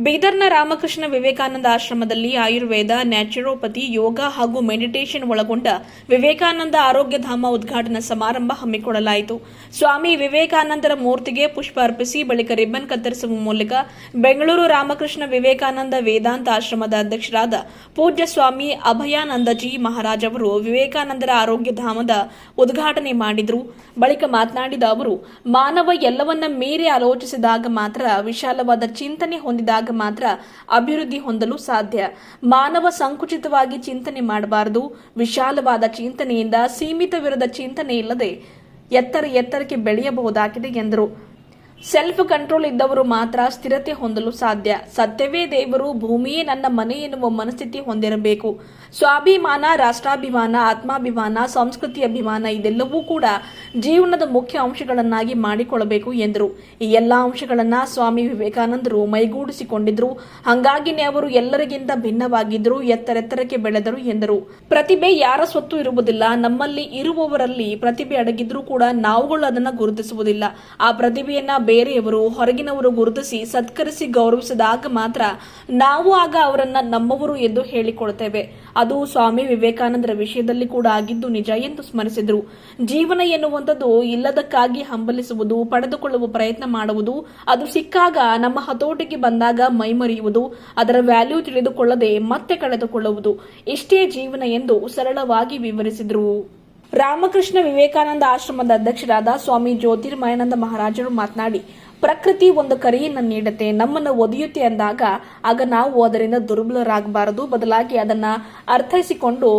ಬೀದರ್ನ ರಾಮಕೃಷ್ಣ ವಿವೇಕಾನಂದ ಆಶ್ರಮದಲ್ಲಿ ಆಯುರ್ವೇದ, ನ್ಯಾಚುರೋಪತಿ, ಯೋಗ ಹಾಗೂ ಮೆಡಿಟೇಷನ್ ಒಳಗೊಂಡ ವಿವೇಕಾನಂದ ಆರೋಗ್ಯಧಾಮ ಉದ್ಘಾಟನಾ ಸಮಾರಂಭ ಹಮ್ಮಿಕೊಳ್ಳಲಾಯಿತು. ಸ್ವಾಮಿ ವಿವೇಕಾನಂದರ ಮೂರ್ತಿಗೆ ಪುಷ್ಪ ಅರ್ಪಿಸಿ ಬಳಿಕ ರಿಬ್ಬನ್ ಕತ್ತರಿಸುವ ಮೂಲಕ ಬೆಂಗಳೂರು ರಾಮಕೃಷ್ಣ ವಿವೇಕಾನಂದ ವೇದಾಂತ ಆಶ್ರಮದ ಅಧ್ಯಕ್ಷರಾದ ಪೂಜ್ಯ ಸ್ವಾಮಿ ಅಭಯಾನಂದಜಿ ಮಹಾರಾಜ್ ಅವರು ವಿವೇಕಾನಂದರ ಆರೋಗ್ಯಧಾಮದ ಉದ್ಘಾಟನೆ ಮಾಡಿದರು. ಬಳಿಕ ಮಾತನಾಡಿದ ಅವರು, ಮಾನವ ಎಲ್ಲವನ್ನ ಮೀರಿ ಆಲೋಚಿಸಿದಾಗ ಮಾತ್ರ ವಿಶಾಲವಾದ ಚಿಂತನೆ ಹೊಂದಿದಾಗ ಮಾತ್ರ ಅಭಿವೃದ್ಧಿ ಹೊಂದಲು ಸಾಧ್ಯ. ಮಾನವ ಸಂಕುಚಿತವಾಗಿ ಚಿಂತನೆ ಮಾಡಬಾರದು. ವಿಶಾಲವಾದ ಚಿಂತನೆಯಿಂದ ಸೀಮಿತವಿರದ ಚಿಂತನೆ ಇಲ್ಲದೆ ಎತ್ತರ ಎತ್ತರಕ್ಕೆ ಬೆಳೆಯಬಹುದಾಗಿದೆ ಎಂದರು. ಸೆಲ್ಫ್ ಕಂಟ್ರೋಲ್ ಇದ್ದವರು ಮಾತ್ರ ಸ್ಥಿರತೆ ಹೊಂದಲು ಸಾಧ್ಯ. ಸತ್ಯವೇ ದೇವರು, ಭೂಮಿಯೇ ನನ್ನ ಮನೆ ಎನ್ನುವ ಮನಸ್ಥಿತಿ ಹೊಂದಿರಬೇಕು. ಸ್ವಾಭಿಮಾನ, ರಾಷ್ಟ್ರಾಭಿಮಾನ, ಆತ್ಮಾಭಿಮಾನ, ಸಂಸ್ಕೃತಿ ಅಭಿಮಾನ ಇದೆಲ್ಲವೂ ಕೂಡ ಜೀವನದ ಮುಖ್ಯ ಅಂಶಗಳನ್ನಾಗಿ ಮಾಡಿಕೊಳ್ಳಬೇಕು ಎಂದರು. ಈ ಎಲ್ಲ ಅಂಶಗಳನ್ನ ಸ್ವಾಮಿ ವಿವೇಕಾನಂದರು ಮೈಗೂಡಿಸಿಕೊಂಡಿದ್ರು. ಹಂಗಾಗಿನೇ ಅವರು ಎಲ್ಲರಿಗಿಂತ ಭಿನ್ನವಾಗಿದ್ರು ಎತ್ತರೆತ್ತರಕ್ಕೆ ಬೆಳೆದರು ಎಂದರು. ಪ್ರತಿಭೆ ಯಾರ ಸ್ವತ್ತು ಇರುವುದಿಲ್ಲ. ನಮ್ಮಲ್ಲಿ ಇರುವವರಲ್ಲಿ ಪ್ರತಿಭೆ ಅಡಗಿದ್ರೂ ಕೂಡ ನಾವುಗಳು ಅದನ್ನು ಗುರುತಿಸುವುದಿಲ್ಲ. ಆ ಪ್ರತಿಭೆಯನ್ನ ಬೇರೆಯವರು ಹೊರಗಿನವರು ಗುರುತಿಸಿ ಸತ್ಕರಿಸಿ ಗೌರವಿಸಿದಾಗ ಮಾತ್ರ ನಾವು ಆಗ ಅವರನ್ನ ನಮ್ಮವರು ಎಂದು ಹೇಳಿಕೊಳ್ತೇವೆ. ಅದು ಸ್ವಾಮಿ ವಿವೇಕಾನಂದರ ವಿಷಯದಲ್ಲಿ ಕೂಡ ಆಗಿದ್ದು ನಿಜ ಎಂದು ಸ್ಮರಿಸಿದರು. ಜೀವನ ಎನ್ನುವಂಥದ್ದು ಇಲ್ಲದಕ್ಕಾಗಿ ಹಂಬಲಿಸುವುದು, ಪಡೆದುಕೊಳ್ಳುವ ಪ್ರಯತ್ನ ಮಾಡುವುದು, ಅದು ಸಿಕ್ಕಾಗ ನಮ್ಮ ಹತೋಟಿಗೆ ಬಂದಾಗ ಮೈಮರಿಯುವುದು, ಅದರ ವ್ಯಾಲ್ಯೂ ತಿಳಿದುಕೊಳ್ಳದೆ ಮತ್ತೆ ಕಳೆದುಕೊಳ್ಳುವುದು. ಇಷ್ಟೇ ಜೀವನ ಎಂದು ಸರಳವಾಗಿ ವಿವರಿಸಿದರು. ರಾಮಕೃಷ್ಣ ವಿವೇಕಾನಂದ ಆಶ್ರಮದ ಅಧ್ಯಕ್ಷರಾದ ಸ್ವಾಮಿ ಜ್ಯೋತಿರ್ಮಯಾನಂದ ಮಹಾರಾಜರು ಮಾತನಾಡಿ, ಪ್ರಕೃತಿ ಒಂದು ಕರೆಯನ್ನು ನೀಡುತ್ತೆ, ನಮ್ಮನ್ನು ಒದೆಯುತ್ತೆ ಅಂದಾಗ, ಆಗ ನಾವು ಅದರಿಂದ ದುರ್ಬಲರಾಗಬಾರದು. ಬದಲಾಗಿ ಅದನ್ನ ಅರ್ಥೈಸಿಕೊಂಡು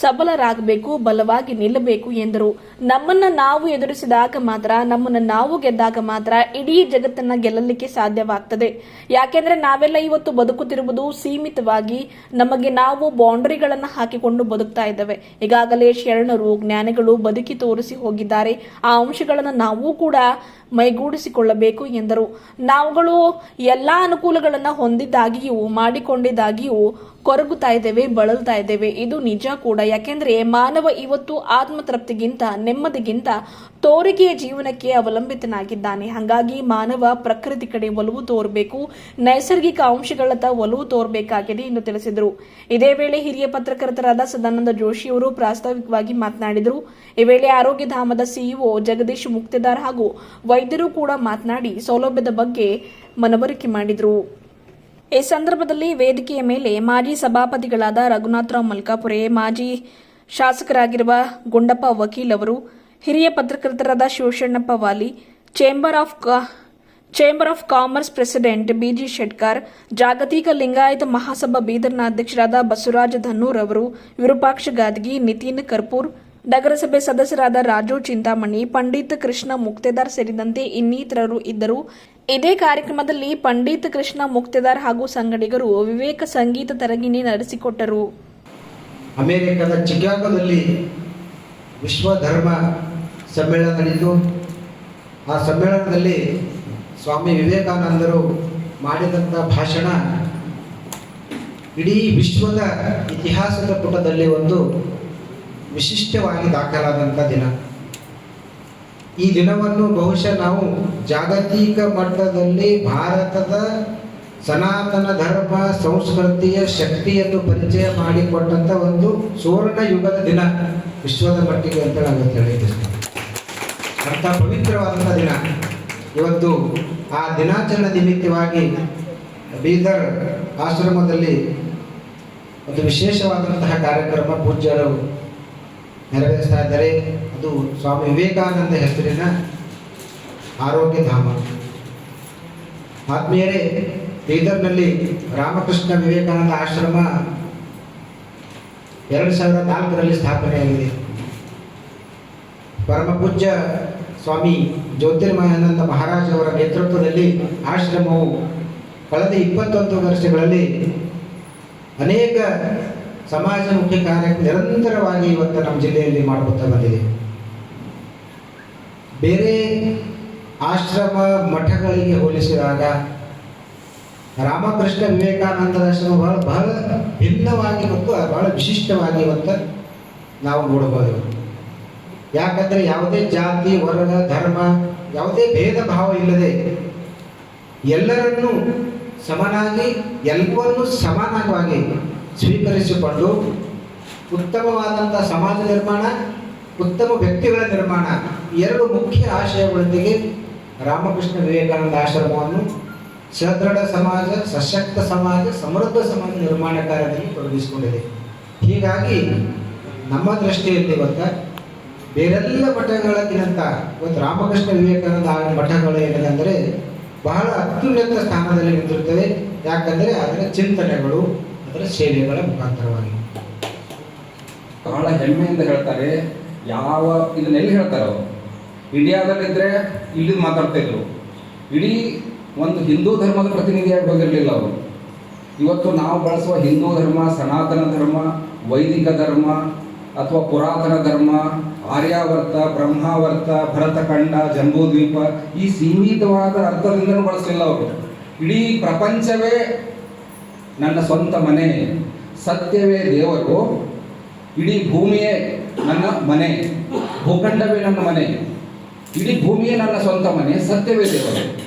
ಸಬಲರಾಗಬೇಕು, ಬಲವಾಗಿ ನಿಲ್ಲಬೇಕು ಎಂದರು. ನಮ್ಮನ್ನ ನಾವು ಎದುರಿಸಿದಾಗ ಮಾತ್ರ, ನಮ್ಮನ್ನ ನಾವು ಗೆದ್ದಾಗ ಮಾತ್ರ ಇಡೀ ಜಗತ್ತನ್ನ ಗೆಲ್ಲಲಿಕ್ಕೆ ಸಾಧ್ಯವಾಗ್ತದೆ. ಯಾಕೆಂದ್ರೆ ನಾವೆಲ್ಲ ಇವತ್ತು ಬದುಕುತ್ತಿರುವುದು ಸೀಮಿತವಾಗಿ ನಮಗೆ ನಾವು ಬೌಂಡರಿಗಳನ್ನ ಹಾಕಿಕೊಂಡು ಬದುಕ್ತಾ ಇದ್ದೇವೆ. ಈಗಾಗಲೇ ಶರಣರು, ಜ್ಞಾನಿಗಳು ಬದುಕಿ ತೋರಿಸಿ ಹೋಗಿದ್ದಾರೆ. ಆ ಅಂಶಗಳನ್ನು ನಾವು ಕೂಡ ಮೈಗೂಡಿಸಿಕೊಳ್ಳಬೇಕು ಎಂದರು. ನಾವುಗಳು ಎಲ್ಲಾ ಅನುಕೂಲಗಳನ್ನು ಹೊಂದಿದ್ದಾಗಿಯೂ ಮಾಡಿಕೊಂಡಿದ್ದಾಗಿಯೂ ಕೊರಗುತ್ತಾ ಇದ್ದೇವೆ, ಬಳಲ್ತಾ ಇದ್ದೇವೆ. ಇದು ನಿಜ ಕೂಡ. ಯಾಕೆಂದ್ರೆ ಮಾನವ ಇವತ್ತು ಆತ್ಮತೃಪ್ತಿಗಿಂತ, ನೆಮ್ಮದಿಗಿಂತ ತೋರಿಕೆಯ ಜೀವನಕ್ಕೆ ಅವಲಂಬಿತನಾಗಿದ್ದಾನೆ. ಹಾಗಾಗಿ ಮಾನವ ಪ್ರಕೃತಿ ಕಡೆ ಒಲವು ತೋರಬೇಕು, ನೈಸರ್ಗಿಕ ಅಂಶಗಳತ್ತ ಒಲವು ತೋರಬೇಕಾಗಿದೆ ಎಂದು ತಿಳಿಸಿದರು. ಇದೇ ವೇಳೆ ಹಿರಿಯ ಪತ್ರಕರ್ತರಾದ ಸದಾನಂದ ಜೋಶಿಯವರು ಪ್ರಾಸ್ತಾವಿಕವಾಗಿ ಮಾತನಾಡಿದರು. ಈ ವೇಳೆ ಆರೋಗ್ಯ ಧಾಮದ ಸಿಇಒ ಜಗದೀಶ್ ಮುಕ್ತಿದಾರ್ ಹಾಗೂ ವೈದ್ಯರು ಕೂಡ ಮಾತನಾಡಿ ಸೌಲಭ್ಯದ ಬಗ್ಗೆ ಮನವರಿಕೆ ಮಾಡಿದರು. ಈ ಸಂದರ್ಭದಲ್ಲಿ ವೇದಿಕೆಯ ಮೇಲೆ ಮಾಜಿ ಸಭಾಪತಿಗಳಾದ ರಘುನಾಥರಾವ್ ಮಲ್ಕಾಪುರೆ, ಮಾಜಿ ಶಾಸಕರಾಗಿರುವ ಗುಂಡಪ್ಪ ವಕೀಲ್ ಅವರು, ಹಿರಿಯ ಪತ್ರಕರ್ತರಾದ Shivashannappa Vali, chamber of chamber of commerce president B Shetkar, ಜಾಗತಿಕ ಲಿಂಗಾಯತ ಮಹಾಸಭಾ ಬೀದರ್ನ ಅಧ್ಯಕ್ಷರಾದ ಬಸವರಾಜ ಧನ್ನೂರ್ ಅವರು, ವಿರೂಪಾಕ್ಷ ಗಾದಗಿ, ನಿತಿನ್ ಕರ್ಪೂರ್ ನಗರಸಭೆ ಸದಸ್ಯರಾದ ರಾಜು ಚಿಂತಾಮಣಿ, ಪಂಡಿತ್ ಕೃಷ್ಣ ಮುಕ್ತೇದಾರ್ ಸೇರಿದಂತೆ ಇನ್ನಿತರರು ಇದ್ದರು. ಇದೇ ಕಾರ್ಯಕ್ರಮದಲ್ಲಿ ಪಂಡಿತ್ ಕೃಷ್ಣ ಮುಕ್ತೇದಾರ್ ಹಾಗೂ ಸಂಗಡಿಗರು ವಿವೇಕ ಸಂಗೀತ ತರಗಿಣಿ ನಡೆಸಿಕೊಟ್ಟರು. ಅಮೆರಿಕದ ಚಿಕಾಗೋದಲ್ಲಿ ವಿಶ್ವ ಧರ್ಮ ಸಮ್ಮೇಳನ ನಡೆಯಿತು. ಆ ಸಮ್ಮೇಳನದಲ್ಲಿ ಸ್ವಾಮಿ ವಿವೇಕಾನಂದರು ಮಾಡಿದಂಥ ಭಾಷಣ ಇಡೀ ವಿಶ್ವದ ಇತಿಹಾಸದ ಪುಟದಲ್ಲಿ ಒಂದು ವಿಶಿಷ್ಟವಾಗಿ ದಾಖಲಾದಂಥ ದಿನ. ಈ ದಿನವನ್ನು ಬಹುಶಃ ನಾವು ಜಾಗತಿಕ ಮಟ್ಟದಲ್ಲಿ ಭಾರತದ ಸನಾತನ ಧರ್ಮ, ಸಂಸ್ಕೃತಿಯ ಶಕ್ತಿಯನ್ನು ಪರಿಚಯ ಮಾಡಿಕೊಟ್ಟಂಥ ಒಂದು ಸುವರ್ಣ ಯುಗದ ದಿನ ವಿಶ್ವದ ಮಟ್ಟಿಗೆ ಅಂತ ನಾವು ತಿಳಿದಿದ್ದೇವೆ ಅಂಥ ಪವಿತ್ರವಾದಂಥ ದಿನ. ಇವತ್ತು ಆ ದಿನಾಚರಣೆ ನಿಮಿತ್ತವಾಗಿ ಬೀದರ್ ಆಶ್ರಮದಲ್ಲಿ ಒಂದು ವಿಶೇಷವಾದಂತಹ ಕಾರ್ಯಕ್ರಮ ಪೂಜ್ಯರು ನೆರವೇರಿಸ್ತಾ ಇದ್ದಾರೆ. ಅದು ಸ್ವಾಮಿ ವಿವೇಕಾನಂದ ಹೆಸರಿನ ಆರೋಗ್ಯ ಧಾಮ. ಆತ್ಮೀಯರೇ, ಬೀದರ್ನಲ್ಲಿ ರಾಮಕೃಷ್ಣ ವಿವೇಕಾನಂದ ಆಶ್ರಮ ಎರಡು ಸಾವಿರದ ನಾಲ್ಕರಲ್ಲಿ ಸ್ಥಾಪನೆಯಾಗಿದೆ. ಪರಮಪೂಜ್ಯ ಸ್ವಾಮಿ ಜ್ಯೋತಿರ್ಮಯಾನಂದ ಮಹಾರಾಜ್ ಅವರ ನೇತೃತ್ವದಲ್ಲಿ ಆಶ್ರಮವು ಕಳೆದ ಇಪ್ಪತ್ತೊಂದು ವರ್ಷಗಳಲ್ಲಿ ಅನೇಕ ಸಮಾಜಮುಖಿ ಕಾರ್ಯ ನಿರಂತರವಾಗಿ ಇವತ್ತು ನಮ್ಮ ಜಿಲ್ಲೆಯಲ್ಲಿ ಮಾಡ್ಕೊತಾ ಬಂದಿದೆ. ಬೇರೆ ಆಶ್ರಮ ಮಠಗಳಿಗೆ ಹೋಲಿಸಿದಾಗ ರಾಮಕೃಷ್ಣ ವಿವೇಕಾನಂದರ ಆಶ್ರಮ ಬಹಳ ಬಹಳ ಭಿನ್ನವಾಗಿ ಮತ್ತು ಬಹಳ ವಿಶಿಷ್ಟವಾಗಿ ಇವತ್ತು ನಾವು ನೋಡಬಹುದು ಯಾಕಂದ್ರೆ ಯಾವುದೇ ಜಾತಿ, ವರ್ಗ, ಧರ್ಮ, ಯಾವುದೇ ಭೇದ ಭಾವ ಇಲ್ಲದೆ ಎಲ್ಲರನ್ನೂ ಸಮನಾಗಿ, ಎಲ್ಲವನ್ನೂ ಸಮಾನವಾಗಿ ಸ್ವೀಕರಿಸಿಕೊಂಡು ಉತ್ತಮವಾದಂಥ ಸಮಾಜ ನಿರ್ಮಾಣ, ಉತ್ತಮ ವ್ಯಕ್ತಿಗಳ ನಿರ್ಮಾಣ, ಎರಡು ಮುಖ್ಯ ಆಶಯಗಳೊಂದಿಗೆ ರಾಮಕೃಷ್ಣ ವಿವೇಕಾನಂದ ಆಶ್ರಮವನ್ನು ಸದೃಢ ಸಮಾಜ, ಸಶಕ್ತ ಸಮಾಜ, ಸಮೃದ್ಧ ಸಮಾಜ ನಿರ್ಮಾಣ ಕಾರ್ಯದಲ್ಲಿ ತೊಡಗಿಸಿಕೊಂಡಿದೆ. ಹೀಗಾಗಿ ನಮ್ಮ ದೃಷ್ಟಿಯಲ್ಲಿ ಇವತ್ತು ಬೇರೆಲ್ಲ ಮಠಗಳಕ್ಕಿಂತ ಇವತ್ತು ರಾಮಕೃಷ್ಣ ವಿವೇಕಾನಂದ ಮಠಗಳು ಏನಿದೆ ಬಹಳ ಅತ್ಯುನ್ನತ ಸ್ಥಾನದಲ್ಲಿ ನಿಂತಿರುತ್ತವೆ. ಯಾಕಂದರೆ ಅದರ ಚಿಂತನೆಗಳು ಅದರ ಸೇವೆಗಳ ಮುಖಾಂತರವಾಗಿ. ಬಹಳ ಹೆಮ್ಮೆಯಿಂದ ಹೇಳ್ತಾರೆ, ಯಾವ ಇದನ್ನ ಎಲ್ಲಿ ಹೇಳ್ತಾರೆ ಅವರು? ಇಂಡಿಯಾದಲ್ಲಿದ್ದರೆ ಇಲ್ಲಿ ಮಾತಾಡ್ತಾ ಇದ್ರು. ಇಡೀ ಒಂದು ಹಿಂದೂ ಧರ್ಮದ ಪ್ರತಿನಿಧಿಯಾಗಿ ಹೋಗಿರಲಿಲ್ಲ ಅವರು. ಇವತ್ತು ನಾವು ಬಳಸುವ ಹಿಂದೂ ಧರ್ಮ, ಸನಾತನ ಧರ್ಮ, ವೈದಿಕ ಧರ್ಮ ಅಥವಾ ಪುರಾತನ ಧರ್ಮ, ಆರ್ಯಾವರ್ತ, ಬ್ರಹ್ಮಾವರ್ತ, ಭರತಖಂಡ, ಜಂಬೂದ್ವೀಪ ಈ ಸೀಮಿತವಾದ ಅರ್ಥದಿಂದಲೂ ಬಳಸಲಿಲ್ಲ ಅವರು. ಇಡೀ ಪ್ರಪಂಚವೇ ನನ್ನ ಸ್ವಂತ ಮನೆ. ಸತ್ಯವೇ ದೇವರು, ಇಡೀ ಭೂಮಿಯೇ ನನ್ನ ಮನೆ. ಭೂಖಂಡವೇ ನನ್ನ ಮನೆ. ಇಡೀ ಭೂಮಿಯೇ ನನ್ನ ಸ್ವಂತ ಮನೆ, ಸತ್ಯವೇ ದೇವರು.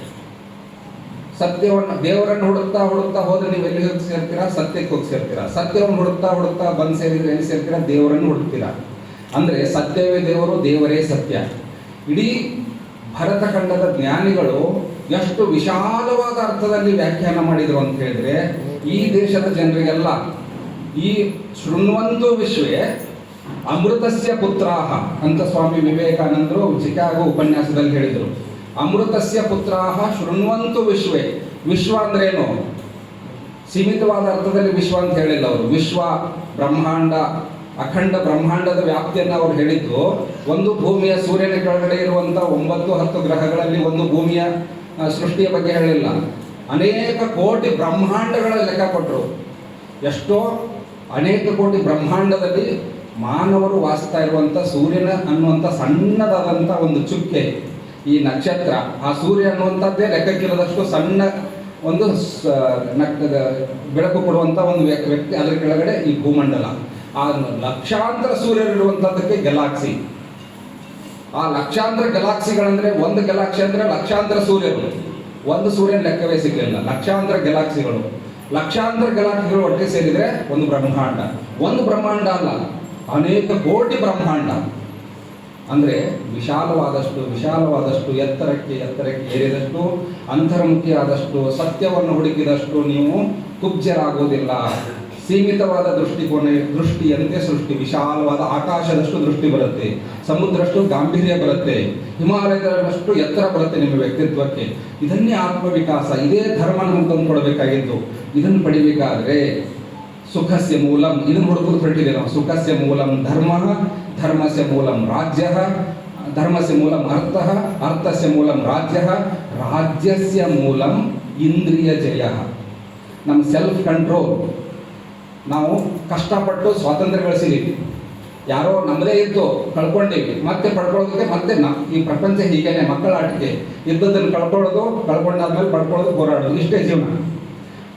ಸತ್ಯವನ್ನು, ದೇವರನ್ನು ಹುಡುಕ್ತಾ ಹುಡುಕ್ತಾ ಹೋದ್ರೆ ನೀವು ಎಲ್ಲಿ ಹೋಗಿ ಸೇರ್ತೀರಾ? ಸತ್ಯಕ್ಕೆ ಹೋಗಿ ಸೇರ್ತೀರಾ? ಸತ್ಯವನ್ನು ಹುಡುಕ್ತಾ ಹುಡುಕ್ತಾ ಬಂದು ಸೇರಿದ್ರೆ ಎಲ್ಲಿ ಸೇರ್ತೀರಾ? ದೇವರನ್ನು ಹುಡುಕ್ತೀರಾ? ಅಂದರೆ ಸತ್ಯವೇ ದೇವರು, ದೇವರೇ ಸತ್ಯ. ಇಡೀ ಭರತಖಂಡದ ಜ್ಞಾನಿಗಳು ಎಷ್ಟು ವಿಶಾಲವಾದ ಅರ್ಥದಲ್ಲಿ ವ್ಯಾಖ್ಯಾನ ಮಾಡಿದರು ಅಂತ ಹೇಳಿದ್ರೆ ಈ ದೇಶದ ಜನರಿಗೆಲ್ಲ ಈ ಶೃಣ್ವಂತು ವಿಶ್ವೇ ಅಮೃತಸ್ಯ ಪುತ್ರಾಹ ಅಂತ ಸ್ವಾಮಿ ವಿವೇಕಾನಂದರು ಚಿಕಾಗೋ ಉಪನ್ಯಾಸದಲ್ಲಿ ಹೇಳಿದರು. ಅಮೃತಸ್ಯ ಪುತ್ರಾಹ ಶೃಣ್ವಂತು ವಿಶ್ವೇ. ವಿಶ್ವ ಅಂದ್ರೇನು? ಸೀಮಿತವಾದ ಅರ್ಥದಲ್ಲಿ ವಿಶ್ವ ಅಂತ ಹೇಳಿಲ್ಲ ಅವರು. ವಿಶ್ವ ಬ್ರಹ್ಮಾಂಡ, ಅಖಂಡ ಬ್ರಹ್ಮಾಂಡದ ವ್ಯಾಪ್ತಿಯನ್ನು ಅವರು ಹೇಳಿದ್ದು ಒಂದು ಭೂಮಿಯ ಸೂರ್ಯನ ಕೆಳಗಡೆ ಇರುವಂಥ ಒಂಬತ್ತು ಹತ್ತು ಗ್ರಹಗಳಲ್ಲಿ ಒಂದು ಭೂಮಿಯ ಸೃಷ್ಟಿಯ ಬಗ್ಗೆ ಹೇಳಿಲ್ಲ. ಅನೇಕ ಕೋಟಿ ಬ್ರಹ್ಮಾಂಡಗಳ ಲೆಕ್ಕ ಕೊಟ್ಟರು ಎಷ್ಟೋ ಅನೇಕ ಕೋಟಿ ಬ್ರಹ್ಮಾಂಡದಲ್ಲಿ ಮಾನವರು ವಾಸಿಸ್ತಾ ಇರುವಂಥ ಸೂರ್ಯನ ಅನ್ನುವಂಥ ಸಣ್ಣದಾದಂಥ ಒಂದು ಚುಕ್ಕೆ ಈ ನಕ್ಷತ್ರ. ಆ ಸೂರ್ಯ ಅನ್ನುವಂಥದ್ದೇ ಲೆಕ್ಕಕ್ಕಿರದಷ್ಟು ಸಣ್ಣ ಒಂದು ಬೆಳಕು ಕೊಡುವಂತ ಒಂದು ವ್ಯ- ವ್ಯಕ್ತಿ ಅದರ ಕೆಳಗಡೆ ಈ ಭೂಮಂಡಲ. ಆ ಲಕ್ಷಾಂತರ ಸೂರ್ಯರಿರುವಂಥದ್ದಕ್ಕೆ ಗೆಲಾಕ್ಸಿ. ಆ ಲಕ್ಷಾಂತರ ಗೆಲಾಕ್ಸಿಗಳಂದ್ರೆ ಒಂದು ಗೆಲಾಕ್ಸಿ ಅಂದರೆ ಲಕ್ಷಾಂತರ ಸೂರ್ಯರು. ಒಂದು ಸೂರ್ಯನ ಲೆಕ್ಕವೇ ಸಿಗಲಿಲ್ಲ. ಲಕ್ಷಾಂತರ ಗೆಲಾಕ್ಸಿಗಳು ಲಕ್ಷಾಂತರ ಗೆಲಾಕ್ಸಿಗಳು ಒಟ್ಟಿಗೆ ಸೇರಿದ್ರೆ ಒಂದು ಬ್ರಹ್ಮಾಂಡ. ಒಂದು ಬ್ರಹ್ಮಾಂಡ ಅಲ್ಲ, ಅನೇಕ ಕೋಟಿ ಬ್ರಹ್ಮಾಂಡ. ಅಂದ್ರೆ ವಿಶಾಲವಾದಷ್ಟು ವಿಶಾಲವಾದಷ್ಟು, ಎತ್ತರಕ್ಕೆ ಎತ್ತರಕ್ಕೆ ಏರಿದಷ್ಟು, ಅಂತರ್ಮುಖಿಯಾದಷ್ಟು, ಸತ್ಯವನ್ನು ಹುಡುಕಿದಷ್ಟು ನೀವು ಕುಬ್ಜರಾಗುವುದಿಲ್ಲ. ಸೀಮಿತವಾದ ದೃಷ್ಟಿಕೋನ ದೃಷ್ಟಿಯಂತೆ ಸೃಷ್ಟಿ, ವಿಶಾಲವಾದ ಆಕಾಶದಷ್ಟು ದೃಷ್ಟಿ ಬರುತ್ತೆ ಸಮುದ್ರಷ್ಟು ಗಾಂಭೀರ್ಯ ಬರುತ್ತೆ, ಹಿಮಾಲಯದಷ್ಟು ಎತ್ತರ ಬರುತ್ತೆ ನಿಮ್ಮ ವ್ಯಕ್ತಿತ್ವಕ್ಕೆ. ಇದನ್ನೇ ಆತ್ಮವಿಕಾಸ, ಇದೇ ಧರ್ಮ ನಮ್ಗೆ ಇದನ್ನು ಪಡಿಬೇಕಾದ್ರೆ ಸುಖಸ್ಯ ಮೂಲಂ ಇದನ್ನು ಹುಡುಕೋದು ಹೊರಟಿದೆ ನಾವು. ಸುಖಸ್ಯ ಮೂಲಂ ಧರ್ಮ, ಧರ್ಮಸ್ಯ ಮೂಲಂ ರಾಜ್ಯ, ಧರ್ಮಸ್ಯ ಮೂಲಂ ಅರ್ಥ, ಅರ್ಥಸ್ಯ ಮೂಲಂ ರಾಜ್ಯ, ರಾಜ್ಯಸ್ಯ ಮೂಲಂ ಇಂದ್ರಿಯ ಜಯ. ನಮ್ಮ ಸೆಲ್ಫ್ ಕಂಟ್ರೋಲ್ ನಾವು ಕಷ್ಟಪಟ್ಟು ಸ್ವಾತಂತ್ರ್ಯ ಗಳಿಸಿದೀವಿ. ಯಾರೋ ನಮ್ಮದೇ ಇತ್ತು ಕಳ್ಕೊಂಡಿವಿ. ಮತ್ತೆ ಪಡ್ಕೊಳ್ಳೋದಕ್ಕೆ ಮತ್ತೆ ನ ಈ ಪ್ರಪಂಚ ಹೀಗೇನೆ, ಮಕ್ಕಳ ಆಟಿಕೆ. ಇದ್ದದನ್ನು ಕಳ್ಕೊಳ್ಳೋದು, ಕಳ್ಕೊಂಡಾದ್ಮೇಲೆ ಪಡ್ಕೊಳ್ಳೋದು, ಹೋರಾಡೋದು. ಇಷ್ಟೇ ಜೀವನ.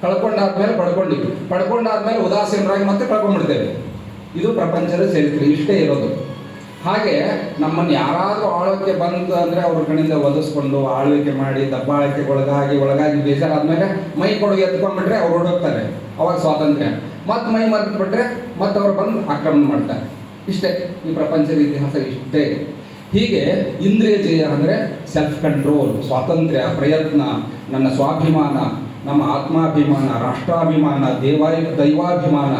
ಕಳ್ಕೊಂಡಾದ್ಮೇಲೆ ಪಡ್ಕೊಂಡಿವಿ. ಪಡ್ಕೊಂಡಾದ್ಮೇಲೆ ಉದಾಸೀನರಾಗಿ ಮತ್ತೆ ಕಳ್ಕೊಂಡ್ಬಿಡ್ತೇವೆ. ಇದು ಪ್ರಪಂಚದ ಚರಿತ್ರೆ. ಇಷ್ಟೇ ಇರೋದು. ಹಾಗೆ ನಮ್ಮನ್ನು ಯಾರಾದರೂ ಆಳೋಕೆ ಬಂದು ಅಂದರೆ ಅವ್ರ ಕಡೆಯಿಂದ ಒದಿಸ್ಕೊಂಡು ಆಳ್ವಿಕೆ ಮಾಡಿ ದಬ್ಬಾಳಿಕೆ ಒಳಗಾಗಿ ಒಳಗಾಗಿ ಬೇಜಾರಾದ್ಮೇಲೆ ಮೈ ಕೊಡುಗೆ ಎತ್ಕೊಂಡ್ಬಿಟ್ರೆ ಅವ್ರು ಹೊರಡೋಗ್ತಾರೆ ಅವಾಗ ಸ್ವಾತಂತ್ರ್ಯ. ಮತ್ತೆ ಮೈ ಮರೆತು ಬಿಟ್ರೆ ಮತ್ತೆ ಅವರು ಬಂದು ಆಕ್ರಮಣ ಮಾಡ್ತಾರೆ. ಇಷ್ಟೇ, ಈ ಪ್ರಪಂಚದ ಇತಿಹಾಸ ಇಷ್ಟೇ ಹೀಗೆ ಇಂದ್ರಿಯ ಜಯ ಅಂದರೆ ಸೆಲ್ಫ್ ಕಂಟ್ರೋಲ್ ಸ್ವಾತಂತ್ರ್ಯ, ಪ್ರಯತ್ನ, ನನ್ನ ಸ್ವಾಭಿಮಾನ, ನಮ್ಮ ಆತ್ಮಾಭಿಮಾನ, ರಾಷ್ಟ್ರಾಭಿಮಾನ ದೇವಾಯ ದೈವಾಭಿಮಾನ,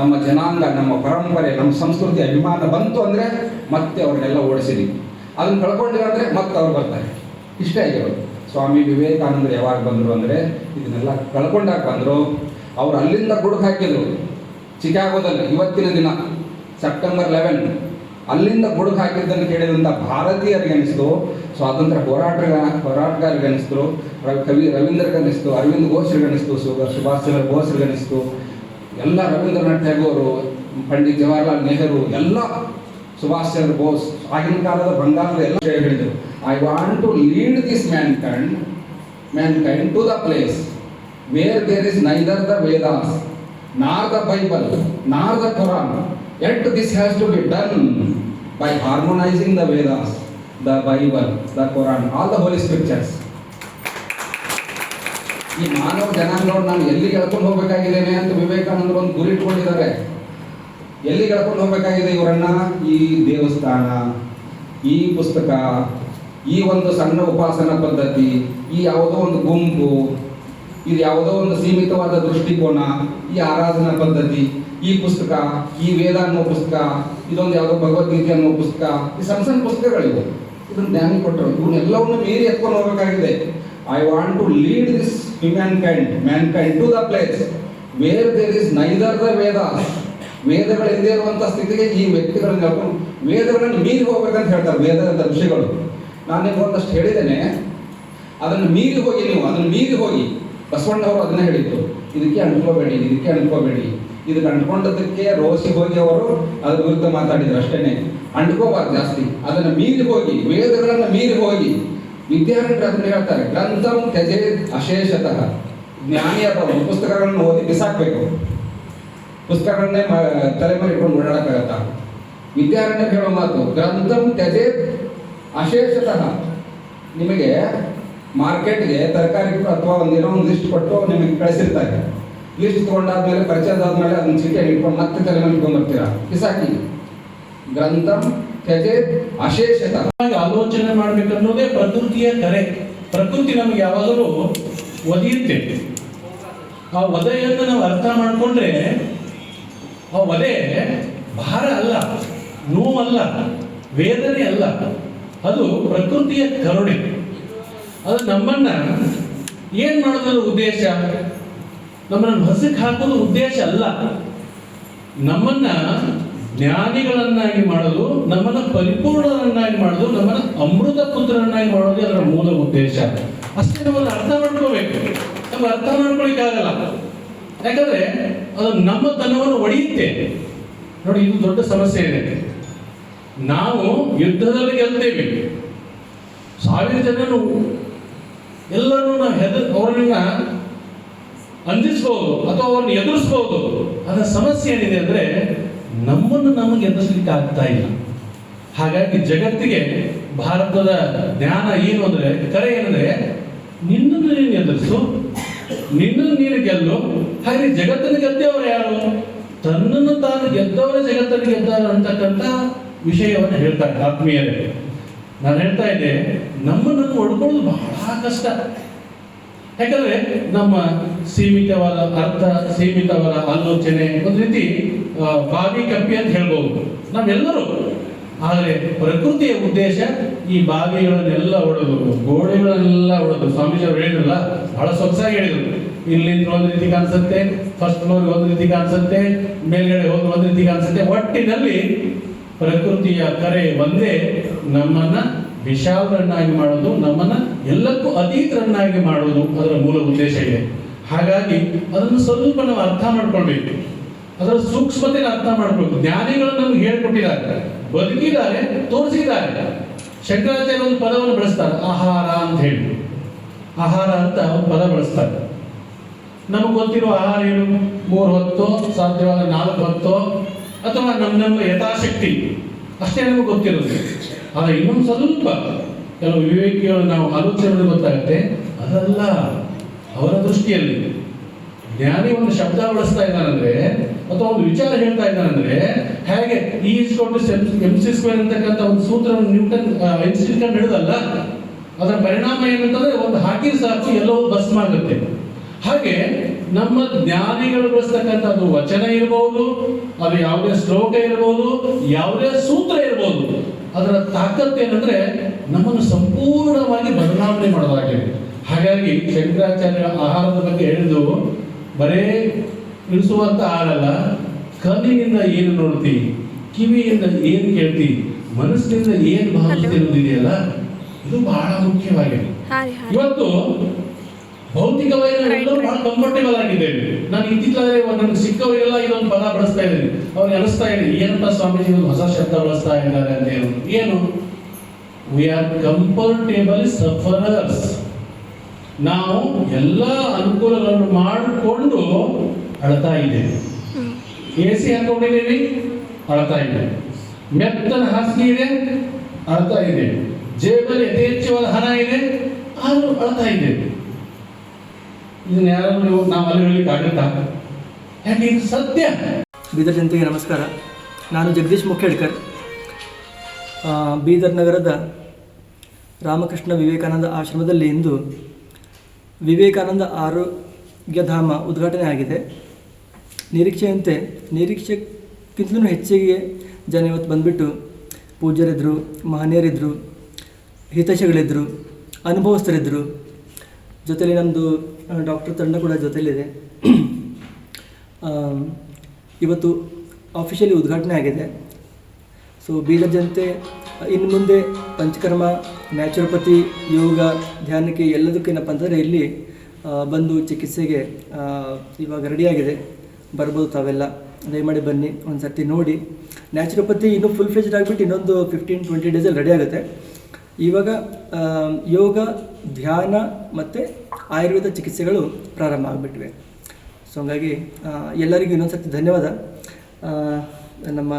ನಮ್ಮ ಜನಾಂಗ, ನಮ್ಮ ಪರಂಪರೆ, ನಮ್ಮ ಸಂಸ್ಕೃತಿ, ಅಭಿಮಾನ ಬಂತು ಅಂದರೆ ಮತ್ತೆ ಅವ್ರನ್ನೆಲ್ಲ ಓಡಿಸಿದ್ವಿ ಅದನ್ನು ಕಳ್ಕೊಂಡಿಲ್ಲ ಅಂದರೆ ಮತ್ತೆ ಅವ್ರು ಬರ್ತಾರೆ. ಇಷ್ಟೇ ಆಗಿರೋದು. ಸ್ವಾಮಿ ವಿವೇಕಾನಂದರು ಯಾವಾಗ ಬಂದರು ಅಂದರೆ ಇದನ್ನೆಲ್ಲ ಕಳ್ಕೊಂಡಾಗ ಬಂದರು. ಅವ್ರು ಅಲ್ಲಿಂದ ಗುಡ್ ಹಾಕಿದ್ರು ಚಿಕಾಗೋದಲ್ಲಿ ಇವತ್ತಿನ ದಿನ, ಸೆಪ್ಟೆಂಬರ್ ಲೆವೆನ್ ಅಲ್ಲಿಂದ ಗುಡ್ ಹಾಕಿದ್ದನ್ನು ಕೇಳಿದಂಥ ಭಾರತೀಯರಿಗೆ ಅನಿಸ್ತು, ಸ್ವಾತಂತ್ರ್ಯ ಹೋರಾಟಗ, ಹೋರಾಟಗಾರರಿಗೆ ಅನಿಸ್ತು, ರವಿ, ಕವಿ ರವೀಂದ್ರ ಅನಿಸ್ತು, ಅರವಿಂದ್ ಘೋಷ್ರಿಗೆ ಅನಿಸ್ತು ಸು- ಸುಭಾಷ್ ಚಂದ್ರ ಬೋಸ್ರಿಗೆ ಅನಿಸ್ತು, ಎಲ್ಲ ರವೀಂದ್ರನಾಥ್ ಟ್ಯಾಗೋರು, ಪಂಡಿತ್ ಜವಾಹರ್ಲಾಲ್ ನೆಹರು, ಎಲ್ಲ ಸುಭಾಷ್ ಚಂದ್ರ ಬೋಸ್, ಆಗಿನ ಕಾಲದ ಬಂಗಾಳದ ಎಲ್ಲ ಹೇಳಿದರು. I want to lead this mankind mankind to the place where there is neither the Vedas nor the Bible nor the Quran at this has to be done by harmonising the Vedas the Bible the Quran all the holy scriptures ಈ ಮಾನವ ನೋಡಿ ನಾನು ಎಲ್ಲಿ ಕೇಳ್ಕೊಂಡು ಹೋಗ್ಬೇಕಾಗಿದ್ದೇನೆ ಅಂತ ವಿವೇಕಾನಂದರು ಒಂದು ಗುರಿ ಇಟ್ಕೊಂಡಿದ್ದಾರೆ. ಎಲ್ಲಿ ಕೇಳ್ಕೊಂಡು ಹೋಗ್ಬೇಕಾಗಿದೆ ಇವರನ್ನ? ಈ ದೇವಸ್ಥಾನ, ಈ ಪುಸ್ತಕ, ಈ ಒಂದು ಸಣ್ಣ ಉಪಾಸನಾ ಪದ್ಧತಿ, ಈ ಯಾವುದೋ ಒಂದು ಗುಂಪು ಇದು ಯಾವುದೋ ಒಂದು ಸೀಮಿತವಾದ ದೃಷ್ಟಿಕೋನ, ಈ ಆರಾಧನಾ ಪದ್ಧತಿ, ಈ ಪುಸ್ತಕ, ಈ ವೇದ ಅನ್ನೋ ಪುಸ್ತಕ, ಇದೊಂದು ಯಾವುದೋ ಭಗವದ್ಗೀತೆ ಅನ್ನೋ ಪುಸ್ತಕ, ಈ ಸಣ್ಣ ಸಣ್ಣ ಪುಸ್ತಕಗಳಿವೆ. ಇದನ್ನು ಜ್ಞಾನಿ ಕೊಟ್ಟರು. ಇವನ್ನೆಲ್ಲವನ್ನು ಮೀರಿ ಎತ್ಕೊಂಡು ಹೋಗಬೇಕಾಗಿದೆ. I want to lead this humankind mankind to the place where there is neither the Veda ವೇದಗಳಿಂದ ಇರುವಂತಹ ಸ್ಥಿತಿಗೆ ಈ ವ್ಯಕ್ತಿಗಳನ್ನ ಹೇಳ್ಕೊಂಡು ವೇದಗಳನ್ನು ಮೀರಿ ಹೋಗ್ಬೇಕಂತ ಹೇಳ್ತಾರೆ ವೇದದ ವಿಷಯಗಳು ನಾನು ನಿಮ್ಗೆ ಒಂದಷ್ಟು ಹೇಳಿದ್ದೇನೆ. ಅದನ್ನು ಮೀರಿ ಹೋಗಿ ನೀವು, ಅದನ್ನು ಮೀರಿ ಹೋಗಿ. ಬಸವಣ್ಣವರು ಅದನ್ನ ಹೇಳಿದ್ರು. ಇದಕ್ಕೆ ಅಂಟ್ಕೋಬೇಡಿ ಇದಕ್ಕೆ ಅಂಟ್ಕೋಬೇಡಿ ಇದಕ್ಕೆ ಅಂಟ್ಕೊಂಡದಕ್ಕೆ ರೋಸಿ ಹೋಗಿ ಅವರು ಅದ್ರ ವಿರುದ್ಧ ಮಾತಾಡಿದ್ರು ಅಷ್ಟೇನೆ. ಅಂಟ್ಕೋಬಾರ್ದು ಜಾಸ್ತಿ. ಅದನ್ನು ಮೀರಿ ಹೋಗಿ, ವೇದಗಳನ್ನು ಮೀರಿ ಹೋಗಿ. ವಿದ್ಯಾರ್ಥಿಗಳು ಅದನ್ನ ಹೇಳ್ತಾರೆ, ಗ್ರಂಥಂ ತ್ಯಜೆ ಅಶೇಷತಃ. ಜ್ಞಾನಿಯಾದವರು ಪುಸ್ತಕಗಳನ್ನು ಓದಿ ಬಿಸಾಕ್ಬೇಕು. ಪುಸ್ತಕಗಳನ್ನೇ ತಲೆಮರಿಕೊಂಡು ಓಡಾಡಕ್ಕಾಗತ್ತ? ವಿದ್ಯಾರಣ್ಯ ಹೇಳೋ ಮಾತು, ಗ್ರಂಥಂ ತ್ಯಜೆ ಅಶೇಷತಃ. ನಿಮಗೆ ಮಾರ್ಕೆಟ್ಗೆ ತರಕಾರಿ ಅಥವಾ ಒಂದೇನೋ ಒಂದು ಲಿಸ್ಟ್ ಕೊಟ್ಟು ನಿಮಗೆ ಕಳಿಸಿರ್ತಾರೆ. ಲಿಸ್ಟ್ ತಗೊಂಡಾದ್ಮೇಲೆ ಪರಿಚಯ ಆದ್ಮೇಲೆ ಅದನ್ನ ಚೀಟಿಯಲ್ಲಿ ಇಟ್ಕೊಂಡು ಮತ್ತೆ ತಲೆ ಮೇಲೆ ಇಟ್ಕೊಂಡು ಬರ್ತೀರಾ ಬಿಸಾಕಿ ಗ್ರಂಥಂ ತ್ಯಜೆ ಅಶೇಷತ. ಆಲೋಚನೆ ಮಾಡ್ಬೇಕನ್ನೋದೇ ಪ್ರಕೃತಿಯ ಕರೆ. ಪ್ರಕೃತಿ ನಮ್ಗೆ ಯಾವಾಗಲೂ ಒದೆಯುತ್ತೆ. ಆ ಒದೆಯನ್ನು ನಾವು ಅರ್ಥ ಮಾಡಿಕೊಂಡ್ರೆ ಆ ಒದೆ ಭಾರ ಅಲ್ಲ, ನೋವಲ್ಲ, ವೇದನೆ ಅಲ್ಲ. ಅದು ಪ್ರಕೃತಿಯ ಕರುಣೆ. ಅದು ನಮ್ಮನ್ನ ಏನ್ ಮಾಡೋದ್ರ ಉದ್ದೇಶ? ನಮ್ಮನ್ನು ಹಸಕ್ಕೆ ಹಾಕೋದು ಉದ್ದೇಶ ಅಲ್ಲ. ನಮ್ಮನ್ನ ಜ್ಞಾನಿಗಳನ್ನಾಗಿ ಮಾಡೋದು ನಮ್ಮನ್ನ ಪರಿಪೂರ್ಣರನ್ನಾಗಿ ಮಾಡೋದು ನಮ್ಮನ್ನ ಅಮೃತ ಪುತ್ರರನ್ನಾಗಿ ಮಾಡೋದು ಅದರ ಮೂಲ ಉದ್ದೇಶ. ಅಷ್ಟೇ ನಮ್ಮನ್ನು ಅರ್ಥ ಮಾಡ್ಕೋಬೇಕು. ನಮ್ಗೆ ಅರ್ಥ ಮಾಡ್ಕೊಳಿಕ್ಕಾಗಲ್ಲ. ಯಾಕಂದ್ರೆ ಅದು ನಮ್ಮ ತನವನ್ನು ಒಡೆಯುತ್ತೆ. ನೋಡಿ, ಇದು ದೊಡ್ಡ ಸಮಸ್ಯೆ ಇದೆ. ನಾವು ಯುದ್ಧದಲ್ಲಿ ಗೆಲ್ತೇವೆ. ಸಾವಿರ ಜನರು ಎಲ್ಲರೂ ನಾವು ಹೆದ ಅವರನ್ನ ಅಂಜಿಸ್ಬೋದು ಅಥವಾ ಅವ್ರನ್ನ ಎದುರಿಸ್ಬೋದು. ಅದರ ಸಮಸ್ಯೆ ಏನಿದೆ ಅಂದ್ರೆ ನಮ್ಮನ್ನು ನಮಗೆ ಎದುರಿಸಲಿಕ್ಕೆ ಆಗ್ತಾ ಇಲ್ಲ. ಹಾಗಾಗಿ ಜಗತ್ತಿಗೆ ಭಾರತದ ಜ್ಞಾನ ಏನು ಅಂದ್ರೆ, ಕರೆ ಏನಂದ್ರೆ, ನಿನ್ನನ್ನು ನೀನು ಎದುರಿಸು, ನಿನ್ನನ್ನು ನೀನು ಗೆಲ್ಲು. ಹಾಗೆ ಜಗತ್ತನ್ನು ಗೆದ್ದವರು ಯಾರು? ತನ್ನನ್ನು ತಾನು ಗೆದ್ದವರೇ ಜಗತ್ತನ್ನು ಗೆದ್ದಾರ ಅಂತಕ್ಕಂಥ ವಿಷಯವನ್ನು ಹೇಳ್ತಾರೆ ಆತ್ಮೀಯರೇ. ನಾನು ಹೇಳ್ತಾ ಇದ್ದೆ ನಮ್ಮನ್ನು ಒಡ್ಕೊಳ್ಳೋದು ಬಹಳ ಕಷ್ಟ. ಯಾಕಂದ್ರೆ ನಮ್ಮ ಸೀಮಿತವಾದ ಅರ್ಥ, ಸೀಮಿತವಾದ ಆಲೋಚನೆ, ಒಂದು ರೀತಿ ಬಾವಿ ಕಪ್ಪಿ ಅಂತ ಹೇಳ್ಬೋದು. ನಾವೆಲ್ಲರೂ. ಆದರೆ ಪ್ರಕೃತಿಯ ಉದ್ದೇಶ ಈ ಬಾವಿಗಳನ್ನೆಲ್ಲ ಒಡೆದು, ಗೋಡೆಗಳನ್ನೆಲ್ಲ ಒಡೆದು ಸ್ವಾಮೀಜಿ ಅವರು ಹೇಳಿದ್ರಲ್ಲ, ಬಹಳ ಸೊಗಸಾಗಿ ಹೇಳಿದ್ರು. ಇಲ್ಲಿಂದ ಒಂದು ರೀತಿ ಕಾಣಿಸುತ್ತೆ ಫಸ್ಟ್ ಫ್ಲೋರ್ ಒಂದು ರೀತಿ ಕಾಣಿಸುತ್ತೆ, ಮೇಲ್ಗಡೆ ಹೋಗಿ ಒಂದು ರೀತಿ ಕಾಣಿಸುತ್ತೆ. ಒಟ್ಟಿನಲ್ಲಿ ಪ್ರಕೃತಿಯ ಕರೆ ಒಂದೇ ನಮ್ಮನ್ನ ವಿಶಾಲರನ್ನಾಗಿ ಮಾಡೋದು ನಮ್ಮನ್ನ ಎಲ್ಲಕ್ಕೂ ಅತೀತರನ್ನಾಗಿ ಮಾಡೋದು ಅದರ ಮೂಲ ಉದ್ದೇಶ ಇದೆ. ಹಾಗಾಗಿ ಅದನ್ನು ಸ್ವಲ್ಪ ನಾವು ಅರ್ಥ ಮಾಡ್ಕೊಳ್ಬೇಕು. ಅದರ ಸೂಕ್ಷ್ಮತೆನ ಅರ್ಥ ಮಾಡ್ಬೇಕು ಜ್ಞಾನಿಗಳು ನಮ್ಗೆ ಹೇಳ್ಕೊಟ್ಟಿದ್ದಾರೆ. ಬದುಕಿದ್ದಾರೆ, ತೋರಿಸಿದ್ದಾರೆ. ಶಂಕರಾಚಾರ್ಯ ಒಂದು ಪದವನ್ನು ಬಳಸ್ತಾರೆ. ಆಹಾರ ಅಂತ ಹೇಳಿ. ಆಹಾರ ಅಂತ ಒಂದು ಪದ ಬಳಸ್ತಾರೆ. ನಮಗೆ ಗೊತ್ತಿರುವ ಆಹಾರ ಏನು? ಮೂರು ಹೊತ್ತು, ಸಾಧ್ಯವಾದ ನಾಲ್ಕು ಹೊತ್ತು, ಅಥವಾ ನಮ್ಮ ನಮ್ಮ ಯಥಾಶಕ್ತಿ? ಅಷ್ಟೇ ನಮಗೆ ಗೊತ್ತಿರುತ್ತೆ ಆದರೆ ಇನ್ನೊಂದು ಸ್ವಲ್ಪ ಕೆಲವು ವಿವೇಕಿಗಳು ನಾವು ಆಲೋಚನೆ ಗೊತ್ತಾಗುತ್ತೆ, ಅದಲ್ಲ, ಅವರ ದೃಷ್ಟಿಯಲ್ಲಿ. ಜ್ಞಾನಿ ಒಂದು ಶಬ್ದ ಬಳಸ್ತಾ ಇದ್ದಾನಂದ್ರೆ, ಅಥವಾ ಒಂದು ವಿಚಾರ ಹೇಳ್ತಾ ಇದ್ದಾನಂದ್ರೆ, ಹೇಗೆ ಈ ಇಸ್ಕೊಂಡು ಎಂ ಸಿ ಸ್ಕ್ವೇರ್ ಅಂತಕ್ಕಂಥ ಒಂದು ಸೂತ್ರವನ್ನು ನ್ಯೂಟನ್ ಐನ್ಸ್ಟೀನ್ ಕಂಡು ಹಿಡಿದಲ್ಲ, ಅದರ ಪರಿಣಾಮ ಏನಂತಂದ್ರೆ ಒಂದು ಹಾಕಿ ಸಾಕು ಎಲ್ಲವೂ ಭಸ್ಮ ಆಗುತ್ತೆ. ಹಾಗೆ ನಮ್ಮ ಜ್ಞಾನಿಗಳು ಬಳಸ್ತಕ್ಕಂಥದ್ದು ವಚನ ಇರಬಹುದು ಅದು ಯಾವುದೇ ಶ್ಲೋಕ ಇರಬಹುದು ಯಾವುದೇ ಸೂತ್ರ ಇರಬಹುದು ಅದರ ತಾಕತ್ತು ಏನಂದ್ರೆ ನಮ್ಮನ್ನು ಸಂಪೂರ್ಣವಾಗಿ ಬದಲಾವಣೆ ಮಾಡೋದಾಗಿದೆ. ಹಾಗಾಗಿ ಶಂಕರಾಚಾರ್ಯ ಆಹಾರದ ಬಗ್ಗೆ ಹೇಳಿದ್ದು ಬರೇ ಇಳಿಸುವಂತ ಆಹಾರಲ್ಲ ಕಣ್ಣಿನಿಂದ ಏನು ನೋಡ್ತಿ ಕಿವಿಯಿಂದ ಏನು ಕೇಳ್ತಿ ಮನಸ್ಸಿನಿಂದ ಏನು ಭಾವಿಸ್ತಿರೋದಿದೆಯಲ್ಲ ಇದು ಬಹಳ ಮುಖ್ಯವಾಗಿದೆ. ಇವತ್ತು ಭೌತಿಕವಾಗಿ ನಾವೆಲ್ಲರೂ ಬಹಳ ಕಂಫರ್ಟೇಬಲ್ ಆಗಿದ್ದೇವೆ. ನಾನು ಇದ್ದಿದ್ದಾದ್ರೆ ನನಗೆ ಸಿಕ್ಕವರಿಗೆಲ್ಲ ಇದೊಂದು ಪದ ಬಳಸ್ತಾ ಇದ್ದೀನಿ. ಅವ್ರಿಗೆ ಅನಿಸ್ತಾ ಇದೆ ಏನಪ್ಪ ಸ್ವಾಮೀಜಿ ಒಂದು ಹೊಸ ಶಬ್ದ ಬಳಸ್ತಾ ಇದ್ದಾರೆ ಅಂತ ಏನು ಏನು? ವಿ ಆರ್ ಕಂಫರ್ಟೇಬಲ್ ಸಫರರ್ಸ್ ನಾವು ಎಲ್ಲ ಅನುಕೂಲಗಳನ್ನು ಮಾಡಿಕೊಂಡು ಅಳ್ತಾ ಇದ್ದೇವೆ. ಎ ಸಿ ಹಾಕೊಂಡಿದ್ದೀವಿ ಅಳ್ತಾ ಇದ್ದೇವೆ. ಮೆತ್ತನ ಹಾಸಿಗೆ ಇದೆ ಅಳ್ತಾ ಇದ್ದೇವೆ. ಜೇಬಲ್ಲಿ ಯಥೇಚ್ಛವಾದ ಹಣ ಇದೆ ಆದರೂ ಅಳ್ತಾ ಇದ್ದೇವೆ. ಇದನ್ನ ಯಾರು ನಾವು ಅಲ್ಲಿ ಯಾಕೆ ಇದು ಸತ್ಯ? ಬೀದರ್ ಜನತೆಗೆ ನಮಸ್ಕಾರ. ನಾನು ಜಗದೀಶ್ ಮುಖೇಡ್ಕರ್ ಬೀದರ್ ನಗರದ ರಾಮಕೃಷ್ಣ ವಿವೇಕಾನಂದ ಆಶ್ರಮದಲ್ಲಿ ಇಂದು ವಿವೇಕಾನಂದ ಆರೋಗ್ಯಧಾಮ ಉದ್ಘಾಟನೆ ಆಗಿದೆ. ನಿರೀಕ್ಷೆಯಂತೆ ನಿರೀಕ್ಷೆಗಿಂತಲೂ ಹೆಚ್ಚಿಗೆ ಜನ ಇವತ್ತು ಬಂದುಬಿಟ್ಟು ಪೂಜ್ಯರಿದ್ದರು ಮಹನೀಯರಿದ್ದರು ಹಿತಶಗಳಿದ್ದರು ಅನುಭವಸ್ಥರಿದ್ದರು ಜೊತೆಯಲ್ಲಿ ನಮ್ಮದು ಡಾಕ್ಟರ್ ತಂಡ ಕೂಡ ಜೊತೆಯಲ್ಲಿದೆ ಇವತ್ತು ಆಫಿಷಿಯಲಿ ಉದ್ಘಾಟನೆ ಆಗಿದೆ. ಸೊ ಬೀದರ್ ಜನತೆ ಇನ್ನು ಮುಂದೆ ಪಂಚಕರ್ಮ ನ್ಯಾಚುರೋಪತಿ ಯೋಗ, ಧ್ಯಾನಕ್ಕೆ ಎಲ್ಲದಕ್ಕೇನಪ್ಪ ಅಂತಂದರೆ ಇಲ್ಲಿ ಬಂದು ಚಿಕಿತ್ಸೆಗೆ ಇವಾಗ ರೆಡಿಯಾಗಿದೆ ಬರ್ಬೋದು ತಾವೆಲ್ಲ. ದಯಮಾಡಿ ಬನ್ನಿ ಒಂದು ಸರ್ತಿ ನೋಡಿ. ನ್ಯಾಚುರೋಪತಿ ಇನ್ನೂ ಫುಲ್ ಫ್ಲೆಜ್ಡ್ ಆಗಿಬಿಟ್ಟು ಇನ್ನೊಂದು ಫಿಫ್ಟೀನ್ ಟ್ವೆಂಟಿ ಡೇಸಲ್ಲಿ ರೆಡಿ ಆಗುತ್ತೆ. ಇವಾಗ ಯೋಗ ಧ್ಯಾನ ಮತ್ತು ಆಯುರ್ವೇದ ಚಿಕಿತ್ಸೆಗಳು ಪ್ರಾರಂಭ ಆಗಿಬಿಟ್ಟಿವೆ ಸೊ ಹಂಗಾಗಿ ಎಲ್ಲರಿಗೂ ಇನ್ನೊಂದು ಸರ್ತಿ ಧನ್ಯವಾದ. ನಮ್ಮ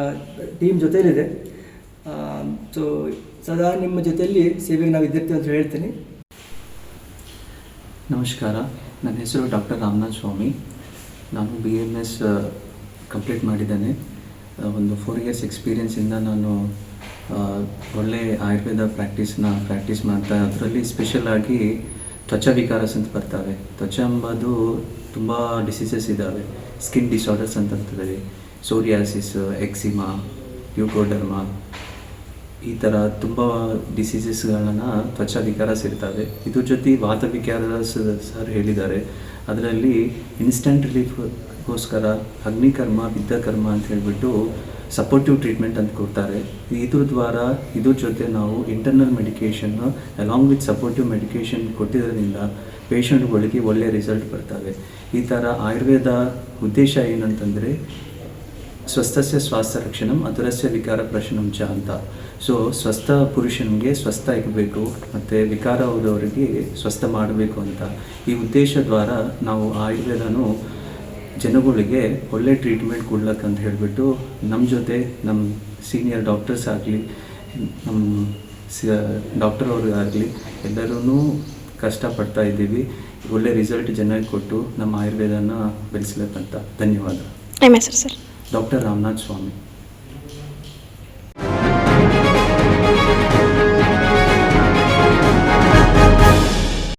ಟೀಮ್ ಜೊತೆಯಲ್ಲಿದೆ. ಸೊ ಸದಾ ನಿಮ್ಮ ಜೊತೆಯಲ್ಲಿ ಸೇವೆಗೆ ನಾವು ಇದ್ದಿರ್ತೀವಿ ಅಂತ ಹೇಳ್ತೀನಿ. ನಮಸ್ಕಾರ. ನನ್ನ ಹೆಸರು ಡಾಕ್ಟರ್ ರಾಮನಾಥ್ ಸ್ವಾಮಿ. ನಾನು ಬಿ ಎಂ ಎಸ್ ಕಂಪ್ಲೀಟ್ ಮಾಡಿದ್ದೇನೆ. ಒಂದು ಫೋರ್ ಇಯರ್ಸ್ ಎಕ್ಸ್ಪೀರಿಯೆನ್ಸಿಂದ ನಾನು ಒಳ್ಳೆ ಆಯುರ್ವೇದ ಪ್ರಾಕ್ಟೀಸ್ನ ಪ್ರಾಕ್ಟೀಸ್ ಮಾಡ್ತಾ ಅದರಲ್ಲಿ ಸ್ಪೆಷಲ್ ಆಗಿ ತ್ವಚ ವಿಕಾರಸ್ ಅಂತ ಬರ್ತವೆ. ತ್ವಚ ಎಂಬುದು ತುಂಬ ಡಿಸೀಸಸ್ ಇದ್ದಾವೆ ಸ್ಕಿನ್ ಡಿಸಾರ್ಡರ್ಸ್ ಅಂತ ಇರ್ತದೆ ಸೋರಿಯಾಸಿಸ್ ಎಕ್ಸಿಮಾ ಯೂಕೋಡರ್ಮಾ ಈ ಥರ ತುಂಬ ಡಿಸೀಸಸ್ಗಳನ್ನು ತ್ವಚ ವಿಕಾರಸ್ ಇರ್ತವೆ. ಇದ್ರ ಜೊತೆ ವಾತ ವಿಕಾರಸ್ ಸರ್ ಹೇಳಿದ್ದಾರೆ. ಅದರಲ್ಲಿ ಇನ್ಸ್ಟಂಟ್ ರಿಲೀಫ್ಗೋಸ್ಕರ ಅಗ್ನಿಕರ್ಮ ವಿದ್ಯಾಕರ್ಮ ಅಂತ ಹೇಳಿಬಿಟ್ಟು ಸಪೋರ್ಟಿವ್ ಟ್ರೀಟ್ಮೆಂಟ್ ಅಂತ ಕೊಡ್ತಾರೆ. ಇದ್ರ ದ್ವಾರ, ಇದ್ರ ಜೊತೆ ನಾವು internal medication along with supportive medication ಕೊಟ್ಟಿರೋದ್ರಿಂದ ಪೇಷಂಟ್ಗಳಿಗೆ ಒಳ್ಳೆಯ ರಿಸಲ್ಟ್ ಬರ್ತವೆ. ಈ ಥರ ಆಯುರ್ವೇದ ಉದ್ದೇಶ ಏನಂತಂದರೆ, ಸ್ವಸ್ಥಸ್ಯ ಸ್ವಾಸ್ಥ್ಯ ರಕ್ಷಣಂ, ಅದರಸ್ಯ ವಿಕಾರ ಪ್ರಶನಂ ಚ ಅಂತ. ಸೊ ಸ್ವಸ್ಥ ಪುರುಷನಿಗೆ ಸ್ವಸ್ಥ ಇರಬೇಕು, ಮತ್ತು ವಿಕಾರ ಹೋದವರಿಗೆ ಸ್ವಸ್ಥ ಮಾಡಬೇಕು ಅಂತ. ಈ ಉದ್ದೇಶ ದ್ವಾರ ನಾವು ಆಯುರ್ವೇದನು ಜನಗಳಿಗೆ ಒಳ್ಳೆ ಟ್ರೀಟ್ಮೆಂಟ್ ಕೊಡ್ಲಕ್ಕಂತ ಹೇಳಿಬಿಟ್ಟು ನಮ್ಮ ಜೊತೆ ನಮ್ಮ ಸೀನಿಯರ್ ಡಾಕ್ಟರ್ಸ್ ಆಗಲಿ ನಮ್ಮ ಡಾಕ್ಟರ್ ಡಾಕ್ಟರ್ ಅವ್ರಿಗಾಗಲಿ ಎಲ್ಲರೂ ಕಷ್ಟಪಡ್ತಾ ಇದ್ದೀವಿ. ಒಳ್ಳೆ ರಿಸಲ್ಟ್ ಜನಕ್ಕೆ ಕೊಟ್ಟು ನಮ್ಮ ಆಯುರ್ವೇದನ ಬೆಳೆಸ್ಲಕ್ಕಂತ ಧನ್ಯವಾದ. ನಿಮ್ಮ ಹೆಸರು ಸರ್. ಡಾಕ್ಟರ್ ರಾಮನಾಥ್ ಸ್ವಾಮಿ.